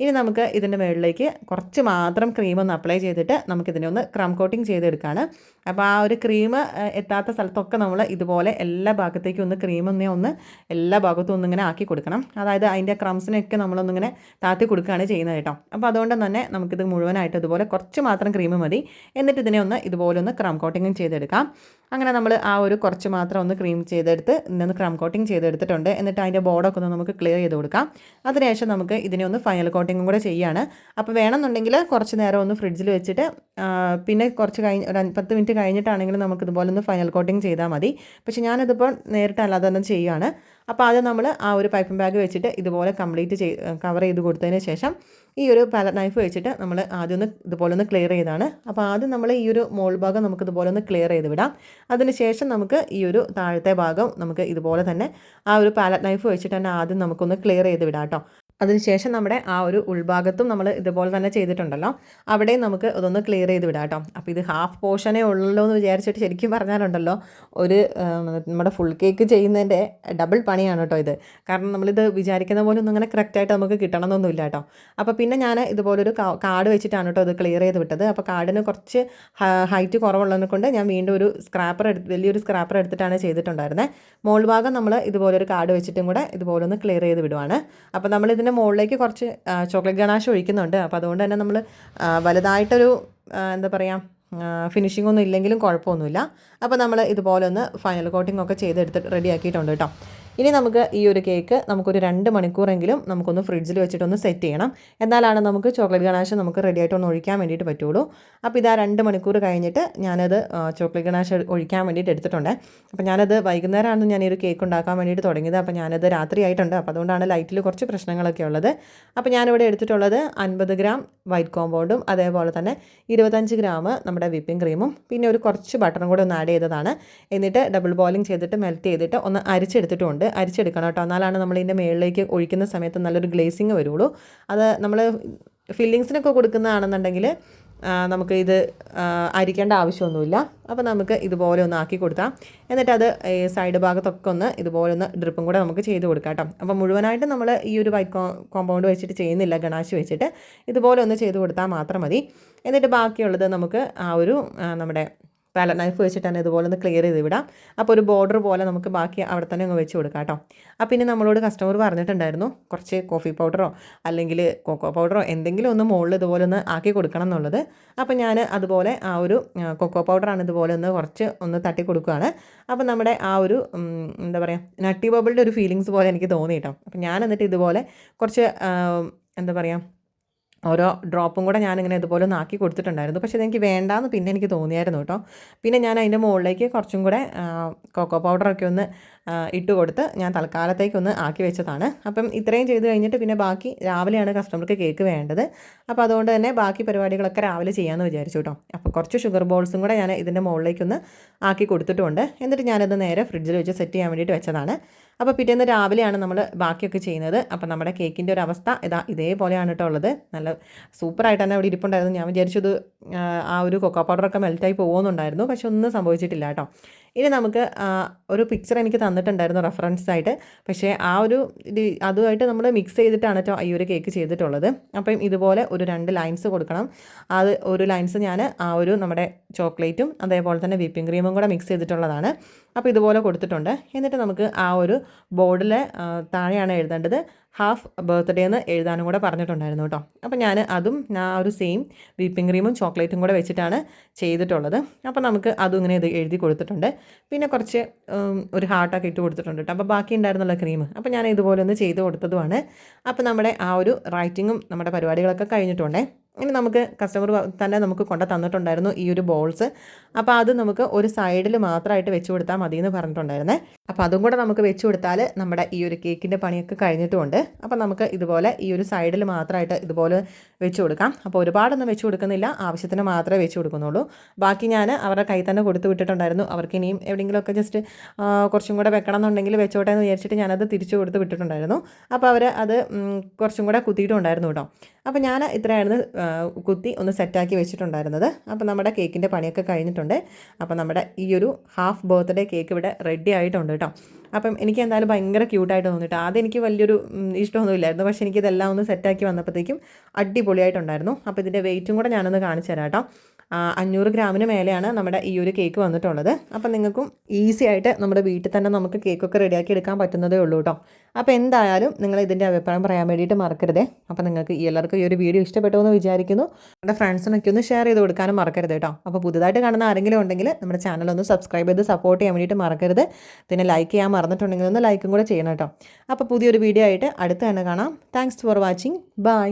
ഇനി നമുക്ക് ഇതിന്റെ മുകളിലേക്ക് കുറച്ച് മാത്രം ക്രീം ഒന്ന് അപ്ലൈ ചെയ്തിട്ട് നമുക്കിതിനെ ഒന്ന് ക്രം കോട്ടിങ് ചെയ്തെടുക്കുകയാണ് അപ്പോൾ ആ ഒരു ക്രീം എത്താത്ത സ്ഥലത്തൊക്കെ നമ്മൾ ഇതുപോലെ എല്ലാ ഭാഗത്തേക്കും ഒന്ന് ക്രീം ഒന്നേ എല്ലാ ഭാഗത്തും ഒന്നിങ്ങനെ ആക്കി കൊടുക്കണം. അതായത് അതിന്റെ ക്രംസിനൊക്കെ നമ്മളൊന്നിങ്ങനെ താത്തി കൊടുക്കുകയാണ് ചെയ്യുന്നത് കേട്ടോ. അപ്പോൾ അതുകൊണ്ട് തന്നെ നമുക്കിത് മുഴുവനായിട്ട് ഇതുപോലെ കുറച്ച് മാത്രം ക്രീം മതി. എന്നിട്ട് ഇതിനെ ഒന്ന് ഇതുപോലെ ഒന്ന് ക്രം കോട്ടിങ്ങും ചെയ്തെടുക്കാം. അങ്ങനെ നമ്മൾ ആ ഒരു കുറച്ച് മാത്രം ഒന്ന് ക്രീം ചെയ്തെടുത്ത് ഇതിനെ ഒന്ന് ക്രം കോട്ടിങ് ചെയ്തെടുത്തിട്ടുണ്ട്. എന്നിട്ട് അതിന്റെ ബോർഡൊക്കെ ഒന്ന് നമുക്ക് ക്ലിയർ ചെയ്ത് കൊടുക്കാം. അതിനുശേഷം നമുക്ക് ഇതിനെ ഒന്ന് ഫൈനൽ കോട്ടിങ്ങും കൂടെ ചെയ്യാണ്. അപ്പോൾ വേണമെന്നുണ്ടെങ്കിൽ കുറച്ച് നേരം ഒന്ന് ഫ്രിഡ്ജിൽ വെച്ചിട്ട് പിന്നെ കുറച്ച് കഴിഞ്ഞ് ഒരു പത്ത് മിനിറ്റ് കഴിഞ്ഞിട്ടാണെങ്കിലും നമുക്ക് ഇതുപോലെ ഒന്ന് ഫൈനൽ കോട്ടിങ് ചെയ്താൽ മതി. പക്ഷേ ഞാനിതിപ്പോൾ നേരിട്ട് അല്ലാതെ തന്നെ ചെയ്യുകയാണ് അപ്പോൾ ആദ്യം നമ്മൾ ആ ഒരു പൈപ്പിംഗ് ബാഗ് വെച്ചിട്ട് ഇതുപോലെ കംപ്ലീറ്റ് ചെയ് കവർ ചെയ്ത് കൊടുത്തതിന് ശേഷം ഈ ഒരു പാലറ്റ് നൈഫ് വെച്ചിട്ട് നമ്മൾ ആദ്യം ഒന്ന് ഇതുപോലെ ഒന്ന് ക്ലിയർ ചെയ്താണ്. അപ്പോൾ ആദ്യം നമ്മൾ ഈ ഒരു മോൾ ഭാഗം നമുക്ക് ഇതുപോലെ ഒന്ന് ക്ലിയർ ചെയ്ത് വിടാം. അതിന് ശേഷം നമുക്ക് ഈ ഒരു താഴത്തെ ഭാഗം നമുക്ക് ഇതുപോലെ തന്നെ ആ ഒരു പാലറ്റ് നൈഫ് വെച്ചിട്ട് തന്നെ ആദ്യം നമുക്കൊന്ന് ക്ലിയർ ചെയ്ത് വിടാം കേട്ടോ. അതിനുശേഷം നമ്മുടെ ആ ഒരു ഉൾഭാഗത്തും നമ്മൾ ഇതുപോലെ തന്നെ ചെയ്തിട്ടുണ്ടല്ലോ. അവിടെ നമുക്ക് ഇതൊന്ന് ക്ലിയർ ചെയ്ത് വിടാം കേട്ടോ. അപ്പോൾ ഇത് ഹാഫ് പോർഷനേ ഉള്ളൂ എന്ന് വിചാരിച്ചിട്ട് ശരിക്കും പറഞ്ഞാലുണ്ടല്ലോ ഒരു നമ്മുടെ ഫുൾ കേക്ക് ചെയ്യുന്നതിന്റെ ഡബിൾ പണിയാണ് കേട്ടോ ഇത്. കാരണം നമ്മളിത് വിചാരിക്കുന്ന പോലെ ഒന്നും അങ്ങനെ കറക്റ്റായിട്ട് നമുക്ക് കിട്ടണമെന്നൊന്നുമില്ല കേട്ടോ. അപ്പോൾ പിന്നെ ഞാൻ ഇതുപോലൊരു കാർഡ് വെച്ചിട്ടാണ് കേട്ടോ ഇത് ക്ലിയർ ചെയ്ത് വിട്ടത്. അപ്പോൾ കാർഡിന് കുറച്ച് ഹൈറ്റ് കുറവുള്ളതിനെ കൊണ്ട് ഞാൻ വീണ്ടും ഒരു സ്ക്രാപ്പർ എടുത്ത് വലിയൊരു സ്ക്രാപ്പർ എടുത്തിട്ടാണ് ചെയ്തിട്ടുണ്ടായിരുന്നത് മോൾ ഭാഗം നമ്മൾ ഇതുപോലൊരു കാർഡ് വെച്ചിട്ടും കൂടെ ഇതുപോലെ ഒന്ന് ക്ലിയർ ചെയ്ത് വിടുവാണ്. അപ്പോൾ നമ്മൾ ഇതിന്റെ മുകളിലേക്ക് കുറച്ച് ചോക്ലേറ്റ് ഗണാശ് ഒഴിക്കുന്നുണ്ട്. അപ്പോൾ അതുകൊണ്ട് തന്നെ നമ്മൾ വലുതായിട്ടൊരു എന്താ പറയുക ഫിനിഷിംഗ് ഒന്നും ഇല്ലെങ്കിലും കുഴപ്പമൊന്നുമില്ല. അപ്പോൾ നമ്മൾ ഇതുപോലെ ഒന്ന് ഫൈനൽ കോട്ടിംഗ് ഒക്കെ ചെയ്തെടുത്ത് റെഡിയാക്കിയിട്ടുണ്ട് കേട്ടോ. ഇനി നമുക്ക് ഈ ഒരു കേക്ക് നമുക്കൊരു രണ്ട് മണിക്കൂറെങ്കിലും നമുക്കൊന്ന് ഫ്രിഡ്ജിൽ വെച്ചിട്ടൊന്ന് സെറ്റ് ചെയ്യണം. എന്നാലാണ് നമുക്ക് ചോക്ലേറ്റ് ഗണാശ നമുക്ക് റെഡി ആയിട്ടൊന്ന് ഒഴിക്കാൻ വേണ്ടിയിട്ട് പറ്റുള്ളൂ. അപ്പോൾ ഇതാ രണ്ട് മണിക്കൂർ കഴിഞ്ഞിട്ട് ഞാനത് ചോക്ലേറ്റ് ഗണാശ ഒഴിക്കാൻ വേണ്ടിയിട്ട് എടുത്തിട്ടുണ്ട്. അപ്പോൾ ഞാനത് വൈകുന്നേരമാണ് ഞാൻ ഈ ഒരു കേക്ക് ഉണ്ടാക്കാൻ വേണ്ടിയിട്ട് തുടങ്ങിയത്. അപ്പോൾ ഞാനത് രാത്രി ആയിട്ടുണ്ട്. അപ്പോൾ അതുകൊണ്ടാണ് ലൈറ്റിൽ കുറച്ച് പ്രശ്നങ്ങളൊക്കെ ഉള്ളത്. അപ്പോൾ ഞാനിവിടെ എടുത്തിട്ടുള്ളത് അൻപത് ഗ്രാം വൈറ്റ് കോമ്പൗണ്ടും അതേപോലെ തന്നെ ഇരുപത്തഞ്ച് ഗ്രാം നമ്മുടെ വിപ്പിംഗ് ക്രീമും പിന്നെ ഒരു കുറച്ച് ബട്ടറും കൂടെ ഒന്ന് ആഡ് ചെയ്തതാണ്. എന്നിട്ട് ഡബിൾ ബോയിലിംഗ് ചെയ്തിട്ട് മെൽറ്റ് ചെയ്തിട്ട് ഒന്ന് അരിച്ചെടുത്തിട്ടുമുണ്ട് അരിച്ചെടുക്കണം കേട്ടോ. എന്നാലാണ് നമ്മൾ ഇതിന്റെ മുകളിലേക്ക് ഒഴിക്കുന്ന സമയത്ത് നല്ലൊരു ഗ്ലേസിങ് വരുള്ളൂ. അത് നമ്മൾ ഫില്ലിങ്സിനൊക്കെ കൊടുക്കുന്നതാണെന്നുണ്ടെങ്കിൽ നമുക്ക് ഇത് അരിക്കേണ്ട ആവശ്യമൊന്നുമില്ല. അപ്പോൾ നമുക്ക് ഇതുപോലെ ഒന്ന് ആക്കി കൊടുത്താം എന്നിട്ട് അത് സൈഡ് ഭാഗത്തൊക്കെ ഒന്ന് ഇതുപോലെ ഒന്ന് ഡ്രിപ്പും കൂടെ നമുക്ക് ചെയ്ത് കൊടുക്കാം കേട്ടോ. അപ്പോൾ മുഴുവനായിട്ട് നമ്മൾ ഈ ഒരു വൈറ്റ് കോമ്പൗണ്ട് വെച്ചിട്ട് ചെയ്യുന്നില്ല ഗണാശ് വെച്ചിട്ട്. ഇതുപോലെ ഒന്ന് ചെയ്ത് കൊടുത്താൽ മാത്രം മതി. എന്നിട്ട് ബാക്കിയുള്ളത് നമുക്ക് ആ ഒരു നമ്മുടെ പാലറ്റ് നൈഫ് വെച്ചിട്ട് തന്നെ ഇതുപോലെ ഒന്ന് ക്ലിയർ ചെയ്ത് വിടാം. അപ്പോൾ ഒരു ബോർഡർ പോലെ നമുക്ക് ബാക്കി അവിടെ തന്നെ അങ്ങ് വെച്ച് കൊടുക്കാം കേട്ടോ. അപ്പോൾ പിന്നെ നമ്മളോട് കസ്റ്റമർ പറഞ്ഞിട്ടുണ്ടായിരുന്നു കുറച്ച് കോഫി പൗഡറോ അല്ലെങ്കിൽ കൊക്കോ പൗഡറോ എന്തെങ്കിലും ഒന്ന് മുകളിൽ ഇതുപോലെ ഒന്ന് ആക്കി കൊടുക്കണം എന്നുള്ളത്. അപ്പോൾ ഞാൻ അതുപോലെ ആ ഒരു കൊക്കോ പൗഡറാണ് ഇതുപോലെ ഒന്ന് കുറച്ച് ഒന്ന് തട്ടി കൊടുക്കുകയാണ് അപ്പോൾ നമ്മുടെ ആ ഒരു എന്താ പറയുക നട്ടി ബബിളിന്റെ ഒരു ഫീലിങ്സ് പോലെ എനിക്ക് തോന്നി കേട്ടോ. അപ്പോൾ ഞാൻ എന്നിട്ട് ഇതുപോലെ കുറച്ച് എന്താ പറയുക ഓരോ ഡ്രോപ്പും കൂടെ ഞാനിങ്ങനെ ഇതുപോലെ ഒന്ന് ആക്കി കൊടുത്തിട്ടുണ്ടായിരുന്നു. പക്ഷേ എനിക്ക് വേണ്ടാന്ന് പിന്നെ എനിക്ക് തോന്നിയായിരുന്നു കേട്ടോ. പിന്നെ ഞാൻ അതിന്റെ മുകളിലേക്ക് കുറച്ചും കൂടെ കൊക്കോ പൗഡറൊക്കെ ഒന്ന് ഇട്ട് കൊടുത്ത് ഞാൻ തൽക്കാലത്തേക്കൊന്ന് ആക്കി വെച്ചതാണ്. അപ്പം ഇത്രയും ചെയ്ത് കഴിഞ്ഞിട്ട് പിന്നെ ബാക്കി രാവിലെയാണ് കസ്റ്റമർക്ക് കേക്ക് വേണ്ടത്. അപ്പോൾ അതുകൊണ്ട് തന്നെ ബാക്കി പരിപാടികളൊക്കെ രാവിലെ ചെയ്യാമെന്ന് വിചാരിച്ചു കേട്ടോ. അപ്പോൾ കുറച്ച് ഷുഗർ ബോൾസും കൂടെ ഞാൻ ഇതിന്റെ മുകളിലേക്കൊന്ന് ആക്കി കൊടുത്തിട്ടുമുണ്ട് എന്നിട്ട് ഞാനത് നേരെ ഫ്രിഡ്ജിൽ വെച്ച് സെറ്റ് ചെയ്യാൻ വേണ്ടിയിട്ട് വെച്ചതാണ്. അപ്പോൾ പിറ്റേന്ന് രാവിലെയാണ് നമ്മൾ ബാക്കിയൊക്കെ ചെയ്യുന്നത്. അപ്പോൾ നമ്മുടെ കേക്കിന്റെ ഒരു അവസ്ഥ ഇതാ ഇതേപോലെയാണ് കേട്ടോ ഉള്ളത്. നല്ല സൂപ്പറായിട്ട് തന്നെ അവിടെ ഇരിപ്പുണ്ടായിരുന്നു. ഞാൻ വിചാരിച്ചത് ആ ഒരു കൊക്കോ പൗഡറൊക്കെ മെൽറ്റായി പോകുന്നുണ്ടായിരുന്നു പക്ഷെ ഒന്നും സംഭവിച്ചിട്ടില്ല കേട്ടോ ഇനി നമുക്ക് ഒരു പിക്ചർ എനിക്ക് തന്നിട്ടുണ്ടായിരുന്നു റെഫറൻസ് ആയിട്ട്. പക്ഷേ ആ ഒരു അതുമായിട്ട് നമ്മൾ മിക്സ് ചെയ്തിട്ടാണ് കേട്ടോ ഈ ഒരു കേക്ക് ചെയ്തിട്ടുള്ളത്. അപ്പം ഇതുപോലെ ഒരു രണ്ട് ലൈൻസ് കൊടുക്കണം. അത് ഒരു ലൈൻസ് ഞാൻ ആ ഒരു നമ്മുടെ ചോക്ലേറ്റും അതേപോലെ തന്നെ വിപ്പിംഗ് ക്രീമും കൂടെ മിക്സ് ചെയ്തിട്ടുള്ളതാണ്. അപ്പോൾ ഇതുപോലെ കൊടുത്തിട്ടുണ്ട്. എന്നിട്ട് നമുക്ക് ആ ഒരു ബോർഡിൽ താഴെയാണ് എഴുതേണ്ടത്. ഹാഫ് ബർത്ത്ഡേ എന്ന് എഴുതാനും കൂടെ പറഞ്ഞിട്ടുണ്ടായിരുന്നു കേട്ടോ അപ്പോൾ ഞാൻ അതും ആ ഒരു സെയിം വിപ്പിംഗ് ക്രീമും ചോക്ലേറ്റും കൂടെ വെച്ചിട്ടാണ് ചെയ്തിട്ടുള്ളത്. അപ്പോൾ നമുക്ക് അതും ഇങ്ങനെ ഇത് എഴുതി കൊടുത്തിട്ടുണ്ട്. പിന്നെ കുറച്ച് ഒരു ഹാർട്ടൊക്കെ ഇട്ട് കൊടുത്തിട്ടുണ്ട് കേട്ടോ. അപ്പോൾ ബാക്കി ഉണ്ടായിരുന്നുള്ള ക്രീം. അപ്പോൾ ഞാൻ ഇതുപോലെ ഒന്ന് ചെയ്ത് കൊടുത്തതുമാണ്. അപ്പോൾ നമ്മുടെ ആ ഒരു റൈറ്റിങ്ങും നമ്മുടെ പരിപാടികളൊക്കെ കഴിഞ്ഞിട്ടുണ്ടേ. ഇനി നമുക്ക് കസ്റ്റമർ തന്നെ നമുക്ക് കൊണ്ട് തന്നിട്ടുണ്ടായിരുന്നു ഈ ഒരു ബോൾസ് അപ്പോൾ അത് നമുക്ക് ഒരു സൈഡിൽ മാത്രമായിട്ട് വെച്ച് കൊടുത്താൽ മതി എന്ന് പറഞ്ഞിട്ടുണ്ടായിരുന്നേ. അപ്പോൾ അതും കൂടെ നമുക്ക് വെച്ച് കൊടുത്താൽ നമ്മുടെ ഈ ഒരു കേക്കിന്റെ പണിയൊക്കെ കഴിഞ്ഞിട്ടുമുണ്ട് അപ്പോൾ നമുക്ക് ഇതുപോലെ ഈ ഒരു സൈഡിൽ മാത്രമായിട്ട് ഇതുപോലെ വെച്ച് കൊടുക്കാം. അപ്പോൾ ഒരുപാടൊന്നും വെച്ച് കൊടുക്കുന്നില്ല. ആവശ്യത്തിന് മാത്രമേ വെച്ച് കൊടുക്കുന്നുള്ളൂ. ബാക്കി ഞാൻ അവരുടെ കയ്യിൽ തന്നെ കൊടുത്തു വിട്ടിട്ടുണ്ടായിരുന്നു. അവർക്ക് ഇനിയും എവിടെയെങ്കിലുമൊക്കെ ജസ്റ്റ് കുറച്ചും കൂടെ വെക്കണം എന്നുണ്ടെങ്കിൽ വെച്ചോട്ടെ എന്ന് വിചാരിച്ചിട്ട് ഞാനത് തിരിച്ചു കൊടുത്ത് വിട്ടിട്ടുണ്ടായിരുന്നു. അപ്പോൾ അവർ അത് കുറച്ചും കൂടെ കുത്തിയിട്ടുണ്ടായിരുന്നു കേട്ടോ. അപ്പോൾ ഞാൻ ഇത്രയായിരുന്നു കുത്തി ഒന്ന് സെറ്റാക്കി വെച്ചിട്ടുണ്ടായിരുന്നത്. അപ്പോൾ നമ്മുടെ കേക്കിന്റെ പണിയൊക്കെ കഴിഞ്ഞിട്ടുണ്ട്. അപ്പോൾ നമ്മുടെ ഈ ഒരു ഹാഫ് ബർത്ത്ഡേ കേക്ക് ഇവിടെ റെഡി ആയിട്ടുണ്ട് കേട്ടോ. അപ്പം എനിക്ക് എന്തായാലും ഭയങ്കര ക്യൂട്ടായിട്ട് തോന്നിയിട്ട് ആദ്യം എനിക്ക് വലിയൊരു ഇഷ്ടമൊന്നുമില്ലായിരുന്നു. പക്ഷേ എനിക്കിതെല്ലാം ഒന്ന് സെറ്റാക്കി വന്നപ്പോഴത്തേക്കും അടിപൊളിയായിട്ടുണ്ടായിരുന്നു. അപ്പോൾ ഇതിന്റെ വെയിറ്റും കൂടെ ഞാനൊന്ന് കാണിച്ചു തരാം കേട്ടോ. അഞ്ഞൂറ് ഗ്രാമിന് മേലെയാണ് നമ്മുടെ ഈ ഒരു കേക്ക് വന്നിട്ടുള്ളത്. അപ്പം നിങ്ങൾക്കും ഈസി ആയിട്ട് നമ്മുടെ വീട്ടിൽ തന്നെ നമുക്ക് കേക്കൊക്കെ റെഡിയാക്കി എടുക്കാൻ പറ്റുന്നതേ ഉള്ളൂ കേട്ടോ അപ്പോൾ എന്തായാലും നിങ്ങൾ ഇതിന്റെ അഭിപ്രായം പറയാൻ വേണ്ടിയിട്ട് മറക്കരുതേ. അപ്പോൾ നിങ്ങൾക്ക് എല്ലാവർക്കും ഈ ഒരു വീഡിയോ ഇഷ്ടപ്പെട്ടു എന്ന് വിചാരിക്കുന്നു. നമ്മുടെ ഫ്രണ്ട്സിനൊക്കെ ഒന്ന് ഷെയർ ചെയ്ത് കൊടുക്കാനും മറക്കരുത് കേട്ടോ അപ്പോൾ പുതുതായിട്ട് കാണുന്ന ആരെങ്കിലും ഉണ്ടെങ്കിൽ നമ്മുടെ ചാനൽ ഒന്ന് സബ്സ്ക്രൈബ് ചെയ്ത് സപ്പോർട്ട് ചെയ്യാൻ വേണ്ടിയിട്ട് മറക്കരുത്. പിന്നെ ലൈക്ക് ചെയ്യാൻ മറന്നിട്ടുണ്ടെങ്കിൽ ഒന്ന് ലൈക്കും കൂടെ ചെയ്യണം കേട്ടോ അപ്പോൾ പുതിയൊരു വീഡിയോ ആയിട്ട് അടുത്ത് തന്നെ കാണാം. Thanks for watching bye